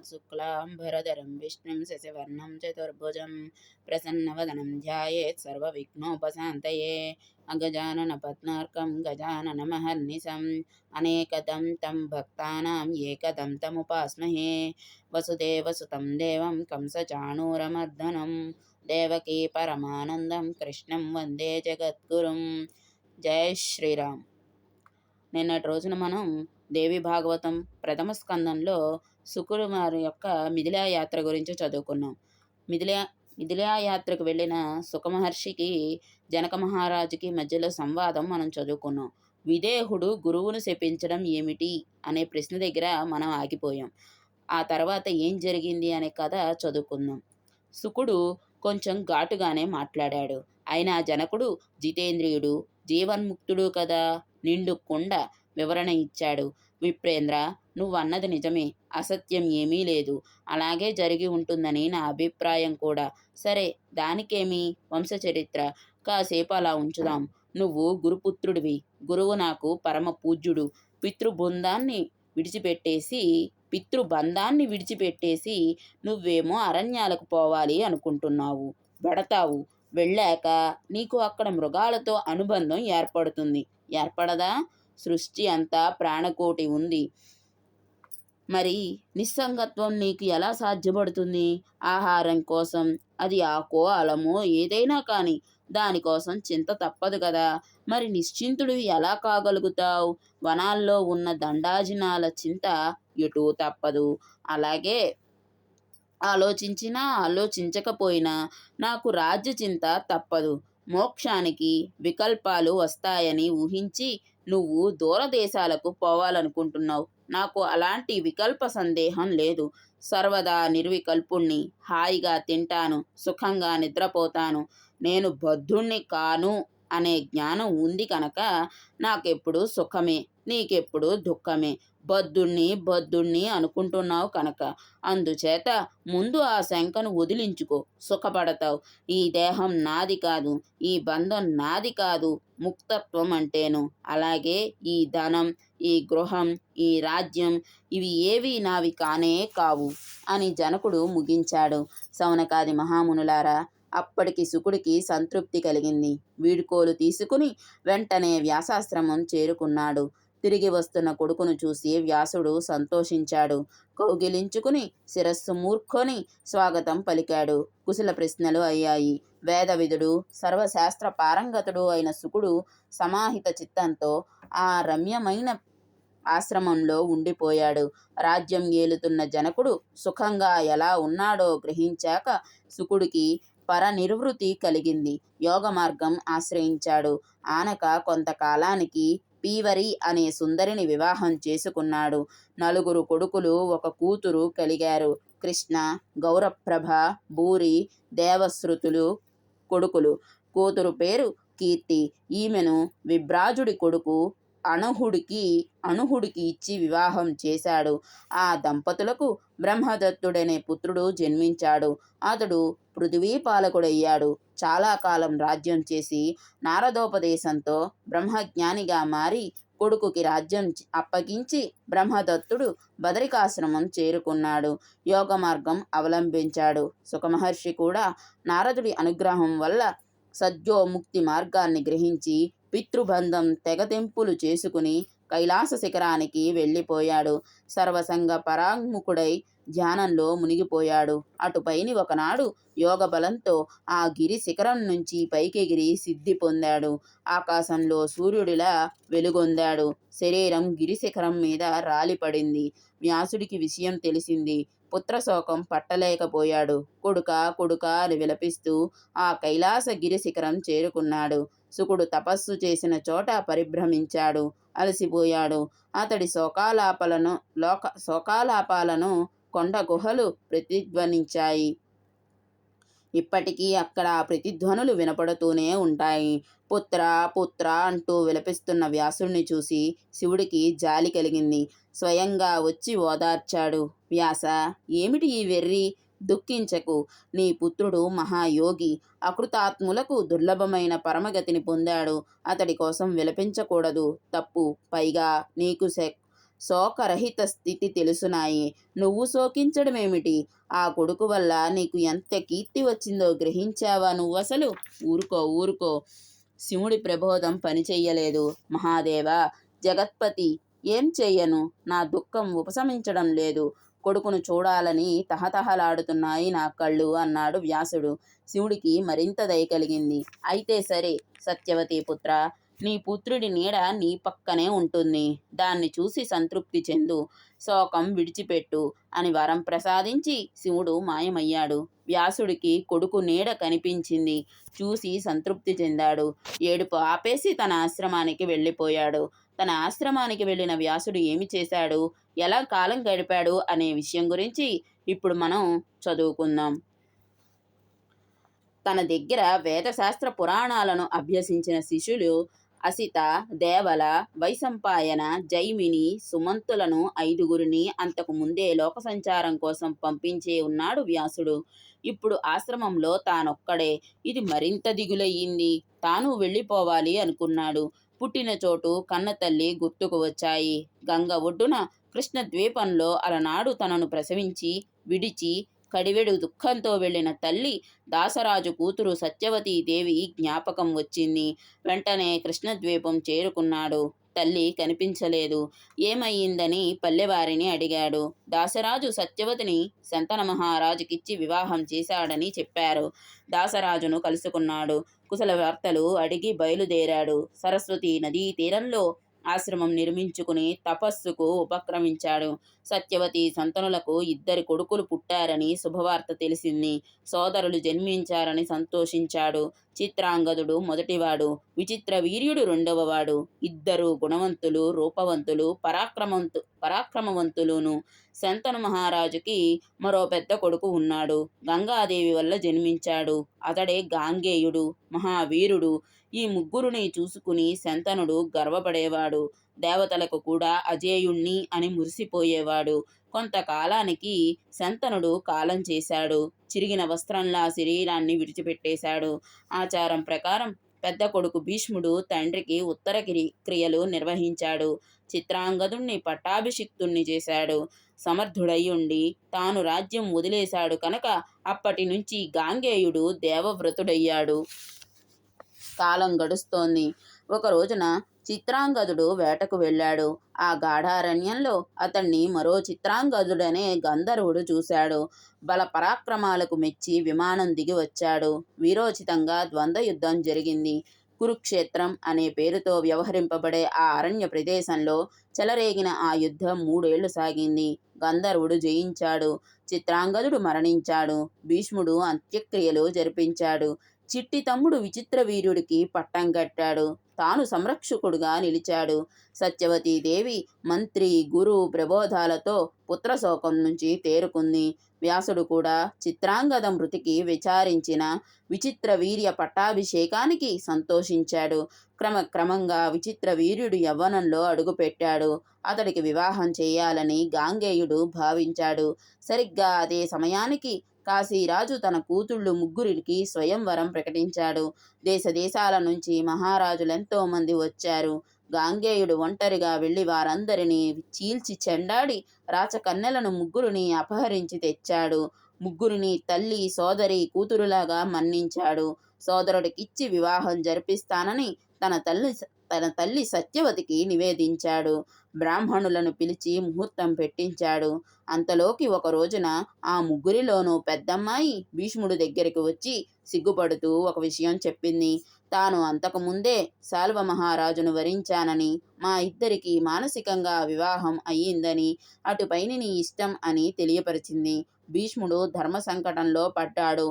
शुक्लां भरधरं विष्णुं शशिवर्णं, चतुर्भुजं प्रसन्नवदनं ध्यायेत् सर्वविघ्नोपशान्तये। अगजाननपद्मार्कं गजाननमहर्निशम् अनेकदं तं भक्तानां, एकदं तमुपास्महे। वसुदेवसुतं देवं, कंसचाणूरमर्दनं, देवकी परमानन्दं, कृष्णं वंदे जगद्गुरुं। जय श्रीराम। నిన్నటి రోజున మనం దేవి భాగవతం ప్రథమ స్కందంలో శుకుడు వారి యొక్క మిథిలా యాత్ర గురించి చదువుకున్నాం. మిథిలా మిథిలా యాత్రకు వెళ్ళిన సుఖమహర్షికి జనక మహారాజుకి మధ్యలో సంవాదం మనం చదువుకున్నాం. విదేహుడు గురువును శపించడం ఏమిటి అనే ప్రశ్న దగ్గర మనం ఆగిపోయాం. ఆ తర్వాత ఏం జరిగింది అనే కథ చదువుకుందాం. శుకుడు కొంచెం ఘాటుగానే మాట్లాడాడు. అయినా జనకుడు జితేంద్రియుడు జీవన్ముక్తుడు కదా? నిండుకుండా వివరణ ఇచ్చాడు. విప్రేంద్ర నువ్వన్నది నిజమే. అసత్యం ఏమీ లేదు. అలాగే జరిగి ఉంటుందని నా అభిప్రాయం కూడా. సరే దానికేమి? వంశచరిత్ర. కాసేపు అలా ఉంచుదాం. నువ్వు గురుపుత్రుడివి. గురువు నాకు పరమ పూజ్యుడు పితృబృందాన్ని విడిచిపెట్టేసి పితృబంధాన్ని విడిచిపెట్టేసి నువ్వేమో అరణ్యాలకు పోవాలి అనుకుంటున్నావు. పడతావు వెళ్ళాక నీకు అక్కడ మృగాలతో అనుబంధం ఏర్పడుతుంది. ఏర్పడదా? సృష్టి అంతా ప్రాణకోటి ఉంది. మరి నిస్సంగత్వం నీకు ఎలా సాధ్యపడుతుంది? ఆహారం కోసం? అది ఆకో అలమో ఏదైనా కానీ. దానికోసం చింత తప్పదు కదా. మరి నిశ్చింతుడు ఎలా కాగలుగుతావు? వనాల్లో ఉన్న దండాజినాల చింత ఎటూ తప్పదు. అలాగే ఆలోచించినా ఆలోచించకపోయినా నాకు రాజ్య చింత తప్పదు. మోక్షానికి వికల్పాలు వస్తాయని ఊహించి నువ్వు దూరదేశాలకు పోవాలనుకుంటున్నావు. నాకు అలాంటి వికల్ప సందేహం లేదు. సర్వదా నిర్వికల్పుణ్ణి హాయిగా తింటాను. సుఖంగా నిద్రపోతాను. నేను బద్ధుణ్ణి కాను అనే జ్ఞానం ఉంది కనుక నాకెప్పుడు సుఖమే. నీకెప్పుడు దుఃఖమే. బద్దుణ్ణి బద్దుణ్ణి అనుకుంటున్నావు కనుక. అందుచేత ముందు ఆ శంకను వదిలించుకో. సుఖపడతావు. ఈ దేహం నాది కాదు. ఈ బంధం నాది కాదు. ముక్తత్వం అంటేను. అలాగే ఈ ధనం ఈ గృహం ఈ రాజ్యం ఇవి ఏవి నావి కానే కావు అని జనకుడు ముగించాడు. సౌనకాది మహామునులారా అప్పటికి శుకుడికి సంతృప్తి కలిగింది. వీడుకోలు తీసుకుని వెంటనే వ్యాసాశ్రమం చేరుకున్నాడు. తిరిగి వస్తున్న కొడుకును చూసి వ్యాసుడు సంతోషించాడు. కౌగిలించుకుని శిరస్సు మూర్ఖొని స్వాగతం పలికాడు. కుశల ప్రశ్నలు అయ్యాయి. వేదవిధుడు సర్వశాస్త్ర పారంగతుడు అయిన శుకుడు సమాహిత చిత్తంతో ఆ రమ్యమైన ఆశ్రమంలో ఉండిపోయాడు. రాజ్యం ఏలుతున్న జనకుడు సుఖంగా ఎలా ఉన్నాడో గ్రహించాక శుకుడికి పరనిర్వృతి కలిగింది. యోగ మార్గం ఆశ్రయించాడు. ఆనక కొంతకాలానికి పీవరి అనే సుందరిని వివాహం చేసుకున్నాడు. నలుగురు కొడుకులు ఒక కూతురు కలిగారు. కృష్ణ గౌరప్రభ భూరి దేవశ్రుతులు కొడుకులు. కూతురు పేరు కీర్తి. ఈమెను విభ్రాజుడి కొడుకు అణుహుడికి అణుహుడికి ఇచ్చి వివాహం చేశాడు. ఆ దంపతులకు బ్రహ్మదత్తుడనే పుత్రుడు జన్మించాడు. అతడు పృథివీ పాలకుడయ్యాడు. చాలా కాలం రాజ్యం చేసి నారదోపదేశంతో బ్రహ్మజ్ఞానిగా మారి కొడుకుకి రాజ్యం అప్పగించి బ్రహ్మదత్తుడు బదరికాశ్రమం చేరుకున్నాడు. యోగ మార్గం అవలంబించాడు. సుఖమహర్షి కూడా నారదుడి అనుగ్రహం వల్ల సద్యోముక్తి మార్గాన్ని గ్రహించి పితృబంధం తెగతెంపులు చేసుకుని కైలాస శిఖరానికి వెళ్ళిపోయాడు. సర్వసంగ పరాంగుకుడై ధ్యానంలో మునిగిపోయాడు. అటుపైని ఒకనాడు యోగ బలంతో ఆ గిరి శిఖరం నుంచి పైకెగిరి సిద్ధి పొందాడు. ఆకాశంలో సూర్యుడిలా వెలుగొందాడు. శరీరం గిరి శిఖరం మీద రాలిపడింది. వ్యాసుడికి విషయం తెలిసింది. పుత్రశోకం పట్టలేకపోయాడు. కొడుక కొడుక అని విలపిస్తూ ఆ కైలాస గిరి శిఖరం చేరుకున్నాడు. శుకుడు తపస్సు చేసిన చోట పరిభ్రమించాడు. అలసిపోయాడు. అతడి శోకాలాపలను లోక శోకాలాపాలను కొండ గుహలు ప్రతిధ్వనించాయి. ఇప్పటికీ అక్కడ ప్రతిధ్వనులు వినపడుతూనే ఉంటాయి. పుత్ర పుత్ర అంటూ విలపిస్తున్న వ్యాసుడిని చూసి శివుడికి జాలి కలిగింది. స్వయంగా వచ్చి ఓదార్చాడు. వ్యాస ఏమిటి ఈ వెర్రి? దుఃఖించకు. నీ పుత్రుడు మహాయోగి అకృతాత్ములకు దుర్లభమైన పరమగతిని పొందాడు. అతడి కోసం విలపించకూడదు. తప్పు. పైగా నీకు శోకరహిత స్థితి తెలుసునాయి. నువ్వు శోకించడమేమిటి? ఆ కొడుకు వల్ల నీకు ఎంత కీర్తి వచ్చిందో గ్రహించావా నువ్వు అసలు? ఊరుకో ఊరుకో. శివుడి ప్రబోధం పనిచెయ్యలేదు మహాదేవ జగత్పతి ఏం చెయ్యను? నా దుఃఖం ఉపశమించడం లేదు. కొడుకును చూడాలని తహతహలాడుతున్నాయి నా కళ్ళు అన్నాడు వ్యాసుడు. శివుడికి మరింత దయ కలిగింది. అయితే సరే సత్యవతి పుత్ర నీ పుత్రుడి నీడ నీ పక్కనే ఉంటుంది. దాన్ని చూసి సంతృప్తి చెందు. శోకం విడిచిపెట్టు అని వరం ప్రసాదించి శివుడు మాయమయ్యాడు. వ్యాసుడికి కొడుకు నీడ కనిపించింది. చూసి సంతృప్తి చెందాడు. ఏడుపు ఆపేసి తన ఆశ్రమానికి వెళ్ళిపోయాడు. తన ఆశ్రమానికి వెళ్ళిన వ్యాసుడు ఏమి చేశాడు? ఎలా కాలం గడిపాడు అనే విషయం గురించి ఇప్పుడు మనం చదువుకుందాం. తన దగ్గర వేదశాస్త్ర పురాణాలను అభ్యసించిన శిష్యులు అసిత దేవల వైసంపాయన జైమిని సుమంతులను ఐదుగురిని అంతకు ముందే లోక సంచారం కోసం పంపించే ఉన్నాడు వ్యాసుడు. ఇప్పుడు ఆశ్రమంలో తానొక్కడే. ఇది మరింత దిగులయ్యింది. తాను వెళ్ళిపోవాలి అనుకున్నాడు. పుట్టిన చోటు కన్న తల్లి గుర్తుకు వచ్చాయి. గంగ ఒడ్డున కృష్ణ ద్వీపంలో అలనాడు తనను ప్రసవించి విడిచి కడివెడు దుఃఖంతో వెళ్ళిన తల్లి దాసరాజు కూతురు సత్యవతీదేవి జ్ఞాపకం వచ్చింది. వెంటనే కృష్ణద్వీపం చేరుకున్నాడు. తల్లి కనిపించలేదు. ఏమయ్యిందని పల్లెవారిని అడిగాడు. దాసరాజు సత్యవతిని శంతన మహారాజుకిచ్చి వివాహం చేశాడని చెప్పారు. దాసరాజును కలుసుకున్నాడు. కుశల వార్తలు అడిగి బయలుదేరాడు. సరస్వతి నదీ తీరంలో ఆశ్రమం నిర్మించుకుని తపస్సుకు ఉపక్రమించాడు. సత్యవతి సంతనులకు ఇద్దరు కొడుకులు పుట్టారని శుభవార్త తెలిసింది. సోదరులు జన్మించారని సంతోషించాడు. చిత్రాంగదుడు మొదటివాడు విచిత్ర వీర్యుడు రెండవవాడు. ఇద్దరు గుణవంతులు రూపవంతులు పరాక్రమంతు పరాక్రమవంతులును. శంతను మహారాజుకి మరో పెద్ద కొడుకు ఉన్నాడు. గంగాదేవి వల్ల జన్మించాడు. అతడే గాంగేయుడు మహావీరుడు. ఈ ముగ్గురుని చూసుకుని శంతనుడు గర్వపడేవాడు. దేవతలకు కూడా అజేయుణ్ణి అని మురిసిపోయేవాడు. కొంతకాలానికి శంతనుడు కాలం చేశాడు. చిరిగిన వస్త్రంలా శరీరాన్ని విడిచిపెట్టేశాడు. ఆచారం ప్రకారం పెద్ద కొడుకు భీష్ముడు తండ్రికి ఉత్తర క్రియలు నిర్వహించాడు. చిత్రాంగదుణ్ణి పట్టాభిషిక్తుణ్ణి చేశాడు. సమర్థుడై ఉండి తాను రాజ్యం వదిలేశాడు కనుక అప్పటి నుంచి గాంగేయుడు దేవవ్రతుడయ్యాడు. కాలం గడుస్తోంది. ఒక రోజున చిత్రాంగదుడు వేటకు వెళ్ళాడు. ఆ గాఢారణ్యంలో అతన్ని మరో చిత్రాంగదుడనే గంధర్వుడు చూశాడు. బల పరాక్రమాలకు మెచ్చి విమానం దిగి వచ్చాడు. వీరోచితంగా ద్వంద్వ యుద్ధం జరిగింది. కురుక్షేత్రం అనే పేరుతో వ్యవహరింపబడే ఆ అరణ్య ప్రదేశంలో చెలరేగిన ఆ యుద్ధం మూడేళ్ళు సాగింది. గంధర్వుడు జయించాడు. చిత్రాంగదుడు మరణించాడు. భీష్ముడు అంత్యక్రియలు జరిపించాడు. చిట్టి తమ్ముడు విచిత్ర వీరుడికి పట్టం కట్టాడు. తాను సంరక్షకుడుగా నిలిచాడు. సత్యవతీదేవి మంత్రి గురు ప్రబోధాలతో పుత్రశోకం నుంచి తేరుకుంది. వ్యాసుడు కూడా చిత్రాంగద మృతికి విచారించిన విచిత్ర వీర్య పట్టాభిషేకానికి సంతోషించాడు. క్రమక్రమంగా విచిత్ర వీర్యుడు యవ్వనంలో అడుగుపెట్టాడు. అతడికి వివాహం చేయాలని గాంగేయుడు భావించాడు. సరిగ్గా అదే సమయానికి కాశీరాజు తన కూతుళ్ళు ముగ్గురికి స్వయంవరం ప్రకటించాడు. దేశ దేశాల నుంచి మహారాజులెంతో మంది వచ్చారు. గాంగేయుడు ఒంటరిగా వెళ్ళి వారందరినీ చీల్చి చెండాడి రాచకన్నెలను ముగ్గురిని అపహరించి తెచ్చాడు. ముగ్గురిని తల్లి సోదరి కూతురులాగా మన్నించాడు. సోదరుడికిచ్చి వివాహం జరిపిస్తానని తన తల్లి తన తల్లి సత్యవతికి నివేదించాడు. బ్రాహ్మణులను పిలిచి ముహూర్తం పెట్టించాడు. అంతలోకి ఒక రోజున ఆ ముగ్గురిలోనూ పెద్దమ్మాయి భీష్ముడు దగ్గరికి వచ్చి సిగ్గుపడుతూ ఒక విషయం చెప్పింది. తాను అంతకుముందే సాల్వ మహారాజును వరించానని మా ఇద్దరికి మానసికంగా వివాహం అయ్యిందని అటుపైన నీ ఇష్టం అని తెలియపరిచింది. భీష్ముడు ధర్మ సంకటంలో పడ్డాడు.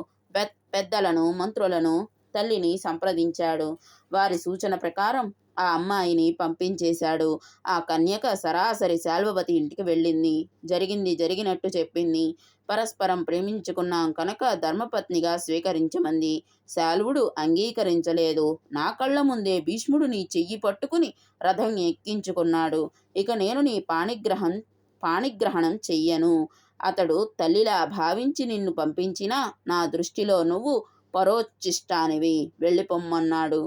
పెద్దలను మంత్రులను తల్లిని సంప్రదించాడు. వారి సూచన ప్రకారం ఆ అమ్మాయిని పంపించేశాడు. ఆ కన్యక సరాసరి శాల్వవతి ఇంటికి వెళ్ళింది. జరిగింది జరిగినట్టు చెప్పింది. పరస్పరం ప్రేమించుకున్నాం కనుక ధర్మపత్నిగా స్వీకరించమంది. శాల్వుడు అంగీకరించలేదు. నా కళ్ళ ముందే భీష్ముడు నీ చెయ్యి పట్టుకుని రథం ఎక్కించుకున్నాడు. ఇక నేను నీ పాణిగ్రహం పాణిగ్రహణం చెయ్యను. అతడు తల్లిలా భావించి నిన్ను పంపించినా నా దృష్టిలో నువ్వు పరోచిష్టానివి వెళ్ళిపొమ్మన్నాడు.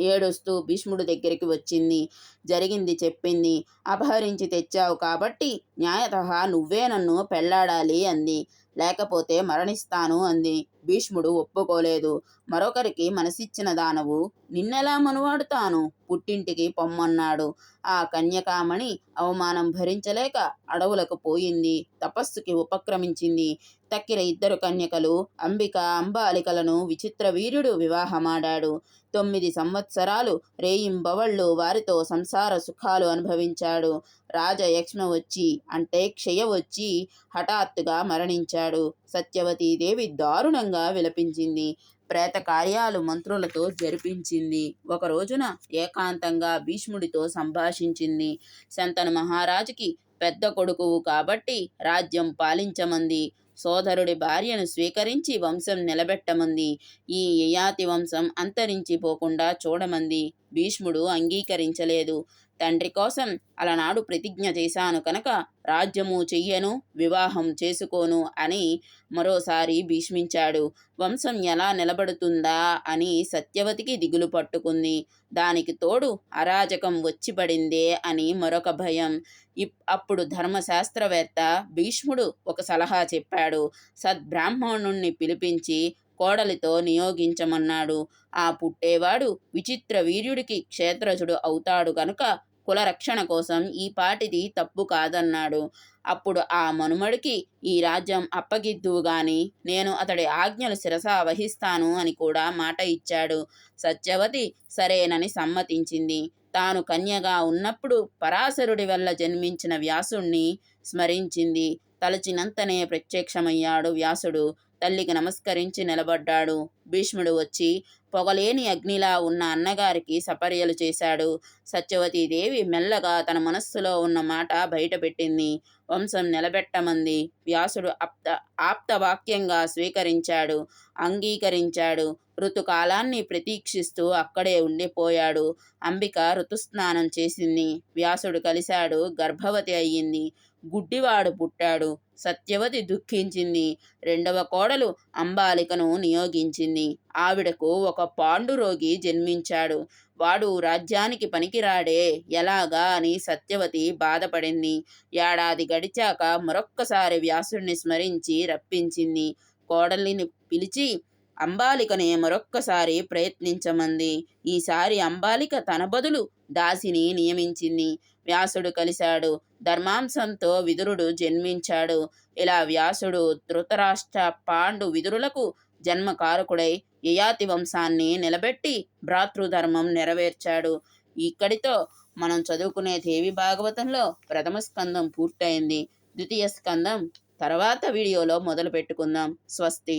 ఏడుస్తూ భీష్ముడు దగ్గరికి వచ్చింది. జరిగింది చెప్పింది. అపహరించి తెచ్చావు కాబట్టి న్యాయత నువ్వే నన్ను పెళ్ళాడాలి అంది. లేకపోతే మరణిస్తాను అంది. భీష్ముడు ఒప్పుకోలేదు. మరొకరికి మనసిచ్చిన దానవు నిన్నెలా మనువాడుతాను? పుట్టింటికి పొమ్మన్నాడు. ఆ కన్యకామణి అవమానం భరించలేక అడవులకు పోయింది. తపస్సుకి ఉపక్రమించింది. తక్కిన ఇద్దరు కన్యకలు అంబిక అంబాలికలను విచిత్ర వీరుడు వివాహమాడాడు. తొమ్మిది సంవత్సరాలు రేయింబవళ్ళు వారితో సంసార సుఖాలు అనుభవించాడు. రాజయక్ష్మ వచ్చి అంటే క్షయ వచ్చి హఠాత్తుగా మరణించాడు. సత్యవతీదేవి దారుణంగా విలపించింది. ప్రేత కార్యాలు మంత్రులతో జరిపించింది. ఒక రోజున ఏకాంతంగా భీష్ముడితో సంభాషించింది. శంతను మహారాజుకి పెద్ద కొడుకువు కాబట్టి రాజ్యం పాలించమంది. సోదరుడి భార్యను స్వీకరించి వంశం నిలబెట్టమంది. ఈ యయాతి వంశం అంతరించిపోకుండా చూడమంది. భీష్ముడు అంగీకరించలేదు. తండ్రి కోసం అలనాడు ప్రతిజ్ఞ చేశాను కనుక రాజ్యము చెయ్యను వివాహం చేసుకోను అని మరోసారి భీష్మించాడు. వంశం ఎలా నిలబడుతుందా అని సత్యవతికి దిగులు పట్టుకుంది. దానికి తోడు అరాజకం వచ్చి పడిందే అని మరొక భయం. ఇప్ అప్పుడు ధర్మశాస్త్రవేత్త భీష్ముడు ఒక సలహా చెప్పాడు. సద్బ్రాహ్మణుణ్ణి పిలిపించి కోడలితో నియోగించమన్నాడు. ఆ పుట్టేవాడు విచిత్ర వీర్యుడికి క్షేత్రజుడు అవుతాడు కుల రక్షణ కోసం ఈ పాటిది తప్పు కాదన్నాడు. అప్పుడు ఆ మనుమడికి ఈ రాజ్యం అప్పగిద్దువు గాని నేను అతడి ఆజ్ఞలు శిరస వహిస్తాను అని కూడా మాట ఇచ్చాడు. సత్యవతి సరేనని సమ్మతించింది. తాను కన్యగా ఉన్నప్పుడు పరాశరుడి వల్ల జన్మించిన వ్యాసుణ్ణి స్మరించింది. తలచినంతనే ప్రత్యక్షమయ్యాడు వ్యాసుడు. తల్లికి నమస్కరించి నిలబడ్డాడు. భీష్ముడు వచ్చి పొగలేని అగ్నిలా ఉన్న అన్నగారికి సపర్యలు చేశాడు. సత్యవతీదేవి మెల్లగా తన మనస్సులో ఉన్న మాట బయటపెట్టింది. వంశం నిలబెట్టమంది. వ్యాసుడు ఆప్త ఆప్తవాక్యంగా స్వీకరించాడు. అంగీకరించాడు. ఋతుకాలాన్ని ప్రతీక్షిస్తూ అక్కడే ఉండిపోయాడు. అంబిక ఋతుస్నానం చేసింది. వ్యాసుడు కలిశాడు. గర్భవతి అయ్యింది. గుడ్డివాడు పుట్టాడు. సత్యవతి దుఃఖించింది. రెండవ కోడలు అంబాలికను నియోగించింది. ఆవిడకు ఒక పాండురోగి జన్మించాడు. వాడు రాజ్యానికి పనికిరాడే ఎలాగా అని సత్యవతి బాధపడింది. ఏడాది గడిచాక మరొక్కసారి వ్యాసుడిని స్మరించి రప్పించింది. కోడలిని పిలిచి అంబాలికనే మరొక్కసారి ప్రయత్నించమంది. ఈసారి అంబాలిక తన బదులు దాసిని నియమించింది. వ్యాసుడు కలిశాడు. ధర్మాంశంతో విదురుడు జన్మించాడు. ఇలా వ్యాసుడు ధృతరాష్ట్ర పాండు విదురులకు జన్మకారకుడై యయాతి వంశాన్ని నిలబెట్టి భ్రాతృధర్మం నెరవేర్చాడు. ఇక్కడితో మనం చదువుకునే దేవి భాగవతంలో ప్రథమ స్కందం పూర్తయింది. ద్వితీయ స్కందం తర్వాత వీడియోలో మొదలు పెట్టుకుందాం స్వస్తి.